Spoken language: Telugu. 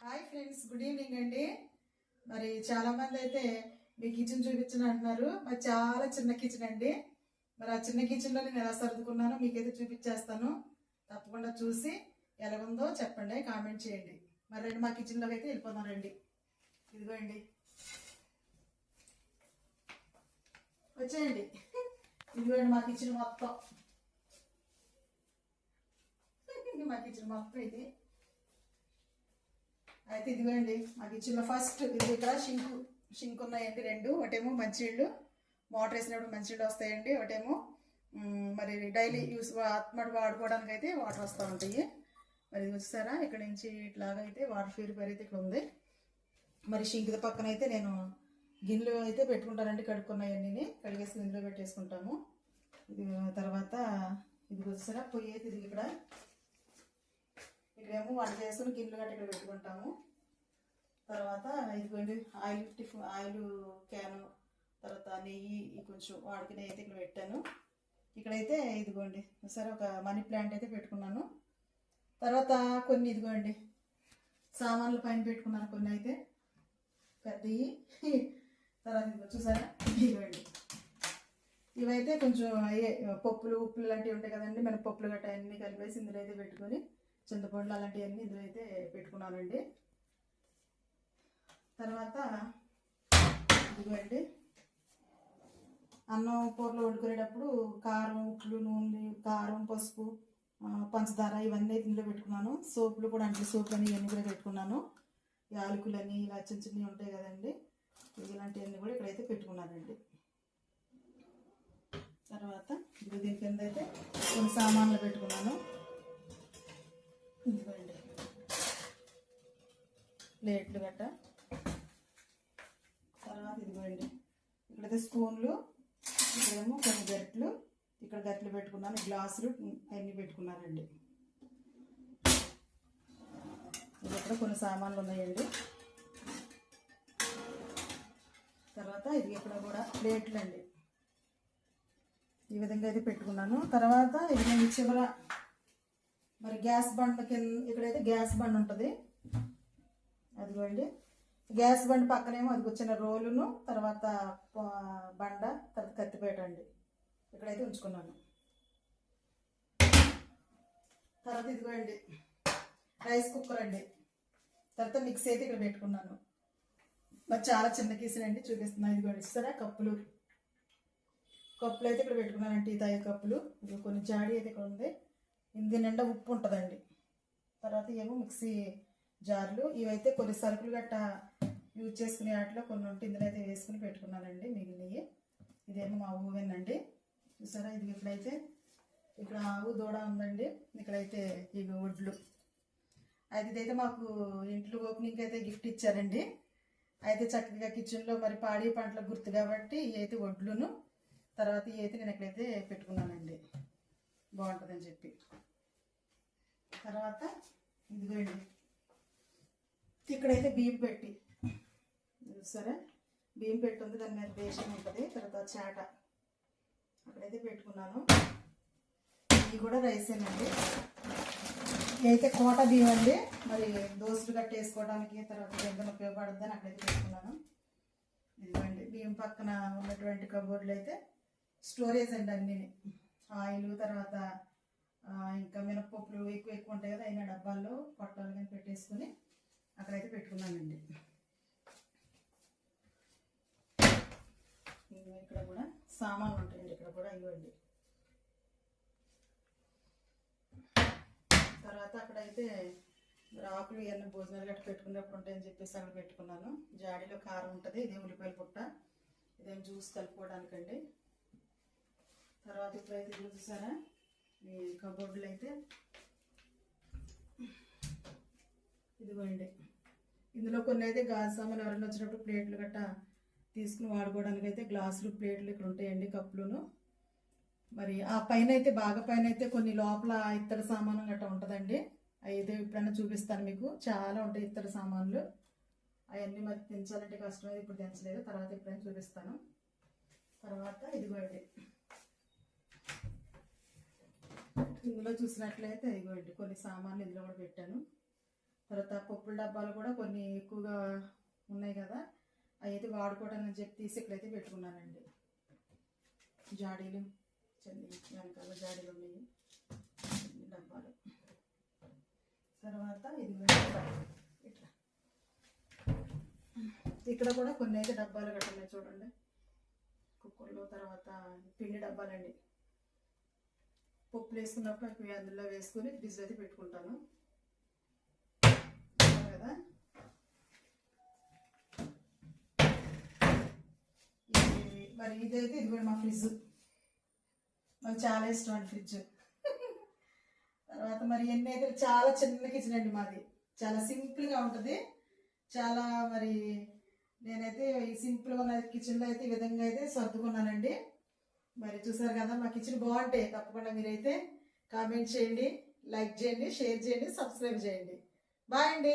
హాయ్ ఫ్రెండ్స్ గుడ్ ఈవినింగ్ అండి. మరి చాలా మంది అయితే మీ కిచెన్ చూపించను అంటున్నారు. మరి చాలా చిన్న కిచెన్ అండి. మరి ఆ చిన్న కిచెన్లో నేను ఎలా సర్దుకున్నానో మీకైతే చూపించేస్తాను. తప్పకుండా చూసి ఎలా ఉందో చెప్పండి కామెంట్ చేయండి. మరి రండి మా కిచెన్లోకి అయితే వెళ్ళిపోదాం రండి. ఇదిగోండి. వచ్చేయండి. ఇదిగోండి మా కిచెన్ మొత్తం. మా కిచెన్ మొత్తం ఇది. అయితే ఇదిగోండి మా కిచెన్లో ఫస్ట్ ఇది ఇక్కడ షింకు షింక్ ఉన్నాయండి రెండు. ఒకటేమో మంచినీళ్ళు మోటార్ వేసినప్పుడు మంచినీళ్ళు వస్తాయండి. ఒకటేమో మరి డైలీ యూస్ ఆత్మడు వాడుకోవడానికి అయితే వాటర్ వస్తూ ఉంటాయి. మరి ఇది చూసారా? ఇక్కడ నుంచి ఇట్లాగా అయితే వాటర్ ప్యూరిఫైర్ అయితే ఇక్కడ ఉంది. మరి షింక్ పక్కన అయితే నేను గిన్నెలు అయితే పెట్టుకుంటానండి కడుక్కున్నాయన్నీ కడిగేసి గిన్నెలో పెట్టేసుకుంటాము. ఇది తర్వాత ఇది చూసారా? పొయ్యి అయితే ఇది ఇక్కడ ఇక్కడేమో వంట చేసుకుని గిన్నెలు గట్ట ఇక్కడ పెట్టుకుంటాము. తర్వాత ఇదిగోండి ఆయిల్ టిఫిన్ ఆయిల్ క్యాను తర్వాత నెయ్యి కొంచెం వాడికి నెయ్యి అయితే ఇక్కడ పెట్టాను. ఇక్కడైతే ఇదిగోండి సరే ఒక మనీ ప్లాంట్ అయితే పెట్టుకున్నాను. తర్వాత కొన్ని ఇదిగోండి సామాన్లు పైన పెట్టుకున్నాను కొన్ని అయితే. పెద్దవి తర్వాత ఇదిగో చూసారా ఇదిగోండి. ఇవైతే కొంచెం పప్పులు ఉప్పులు లాంటివి ఉంటాయి కదండి మన పప్పులు గట్ట అన్నీ కలిపేసి ఇందులో అయితే పెట్టుకొని చింతపండు అలాంటివన్నీ ఇందులో అయితే పెట్టుకున్నానండి. తర్వాత ఇదిగోండి. అన్నం కూరలో వండుకునేటప్పుడు కారం ఉప్పులు నూనె కారం పసుపు పంచదార ఇవన్నీ ఇందులో పెట్టుకున్నాను. సోపులు కూడా అంటే సోపులు అని ఇవన్నీ కూడా పెట్టుకున్నాను. యాలకులని ఇలా చిన్న చిన్నవి ఉంటాయి కదండి. ఇలాంటివన్నీ కూడా ఇక్కడైతే పెట్టుకున్నానండి. తర్వాత ఇది దీని కింద అయితే కొన్ని సామాన్లు పెట్టుకున్నాను. ప్లేట్లు గట్ట. తర్వాత ఇదిగోండి. ఇక్కడైతే స్పూన్లు ఇక్కడేమో కొన్ని గట్లు ఇక్కడ గట్లు పెట్టుకున్నాను గ్లాసులు అన్నీ పెట్టుకున్నానండి. ఇక్కడ కొన్ని సామాన్లు ఉన్నాయండి. తర్వాత ఇది ఇక్కడ కూడా ప్లేట్లు అండి ఈ విధంగా అయితే పెట్టుకున్నాను. తర్వాత ఇది నేను చివర మరి గ్యాస్ బండ్ కింద ఇక్కడైతే గ్యాస్ బండ్ ఉంటుంది. అదిగోండి. గ్యాస్ బండ్ పక్కనేమో అది వచ్చిన రోలును తర్వాత బండ తర్వాత కత్తిపేట అండి. ఇక్కడైతే ఉంచుకున్నాను. తర్వాత ఇదిగోండి రైస్ కుక్కర్ అండి. తర్వాత మిక్సీ అయితే ఇక్కడ పెట్టుకున్నాను. మరి చాలా చిన్న కిచెన్ అండి చూపిస్తున్నాను ఇదిగోండి ఇస్తారా కప్పులు. కప్పులు అయితే ఇక్కడ పెట్టుకున్నాను టీ తాగే కప్పులు. ఇది కొన్ని జాడి అయితే ఇక్కడ ఉంది. ఇంది నిండా ఉప్పు ఉంటుందండి. తర్వాత ఏమో మిక్సీ జార్లు. ఇవైతే కొన్ని సరుకులు గట్టా యూజ్ చేసుకునే వాటిలో కొన్ని ఉంటే ఇందులో అయితే వేసుకుని పెట్టుకున్నానండి మిగిలినవి. ఇదేమో మా ఊవేనండి అండి. చూసారా? ఇది ఇక్కడైతే ఇక్కడ ఆవు దూడ ఉందండి. ఇక్కడైతే ఇవి వడ్లు అయితే ఇదైతే మాకు ఇంట్లో ఓపెనింగ్ అయితే గిఫ్ట్ ఇచ్చారండి. అయితే చక్కగా కిచెన్లో మరి పాడి పంటల గుర్తు కాబట్టి ఇవి అయితే వడ్లును తర్వాత ఇవి అయితే నేను ఇక్కడైతే పెట్టుకున్నానండి. బాగుంటుందని చెప్పి. తర్వాత ఇదిగోండి. ఇక్కడైతే బియ్యం పెట్టి. సరే? బియ్యం పెట్టి ఉంది దాని మీద బేషన్ ఉంటుంది తర్వాత చాట. అక్కడైతే పెట్టుకున్నాను. ఇవి కూడా రైసేనండి. అయితే కోట బియ్యం అండి. మరి దోశలు గట్ట వేసుకోవడానికి తర్వాత ఏదైనా ఉపయోగపడుతుందని అక్కడైతే పెట్టుకున్నాను. ఇదిగోండి బియ్యం పక్కన ఉన్నటువంటి కబోర్డ్లు అయితే స్టోరేజ్ అండి అన్నీ. ఆయిల్ తర్వాత ఇంకా మినపప్పులు ఎక్కువ ఎక్కువ ఉంటాయి కదా అయిన డబ్బాల్లో పొట్టాలు కానీ పెట్టేసుకుని అక్కడైతే పెట్టుకున్నానండి. ఇక్కడ కూడా సామాన్లు ఉంటాయండి ఇక్కడ కూడా ఇవ్వండి. తర్వాత అక్కడైతే ఆకులు ఇవన్నీ భోజనాలు గట్ట పెట్టుకునేప్పుడు ఉంటాయని చెప్పేసి అక్కడ పెట్టుకున్నాను. జాడీలో కారం ఉంటుంది ఇదే ఉల్లిపాయల పుట్ట ఇదేం జ్యూస్ కలుపుకోవడానికండి. తర్వాత ఇప్పుడైతే ఇది చూసారా? ఈ కబోర్డులు అయితే ఇదిగోండి. ఇందులో కొన్ని అయితే గాజు సామాన్లు ఎవరైనా వచ్చినప్పుడు ప్లేట్లు గట్ట తీసుకుని వాడుకోవడానికి అయితే గ్లాసులు ప్లేట్లు ఇక్కడ ఉంటాయండి కప్పులును. మరి ఆ పైన అయితే బాగా పైన అయితే కొన్ని లోపల ఇత్తడి సామాను గట్టా ఉంటుందండి. అయితే ఎప్పుడైనా చూపిస్తాను మీకు. చాలా ఉంటాయి ఇత్తడి సామాన్లు. అవన్నీ మరి తెంచాలంటే కష్టమైంది ఇప్పుడు తెంచలేదు. తర్వాత ఎప్పుడైనా చూపిస్తాను. తర్వాత ఇదిగోండి. ఇందులో చూసినట్లయితే ఇదిగోండి కొన్ని సామాన్లు ఇందులో కూడా పెట్టాను. తర్వాత పప్పుల డబ్బాలు కూడా కొన్ని ఎక్కువగా ఉన్నాయి కదా అవి అయితే వాడుకోవడానికి చెప్పి తీసి ఇక్కడైతే పెట్టుకున్నానండి. జాడీలు చెంది వెనకాల జాడీలు ఉన్నాయి. డబ్బాలు. తర్వాత ఇది ఇట్లా. ఇక్కడ కూడా కొన్ని అయితే డబ్బాలు కట్టున్నాయి చూడండి. కుక్కర్లో తర్వాత పిండి డబ్బాలండి. పప్పులు వేసుకున్నప్పుడు అందులో వేసుకొని ఫ్రిడ్జ్ అయితే పెట్టుకుంటాను. కదా? ఇది మరి ఇదైతే ఇది కూడా మా ఫ్రిడ్జ్. నాకు చాలా ఇష్టం అండి ఫ్రిడ్జ్. తర్వాత మరి ఎన్ని అయితే చాలా చిన్న కిచెన్ అండి మాది. చాలా సింపుల్గా ఉంటుంది. చాలా మరి నేనైతే ఈ సింపుల్గా ఉన్న కిచెన్లో అయితే ఈ విధంగా అయితే సర్దుకున్నానండి. మరి చూసారు కదా మా కిచెన్ బాగుంటాయి తప్పకుండా మీరైతే కామెంట్ చేయండి లైక్ చేయండి షేర్ చేయండి సబ్స్క్రైబ్ చేయండి. బాయ్ అండి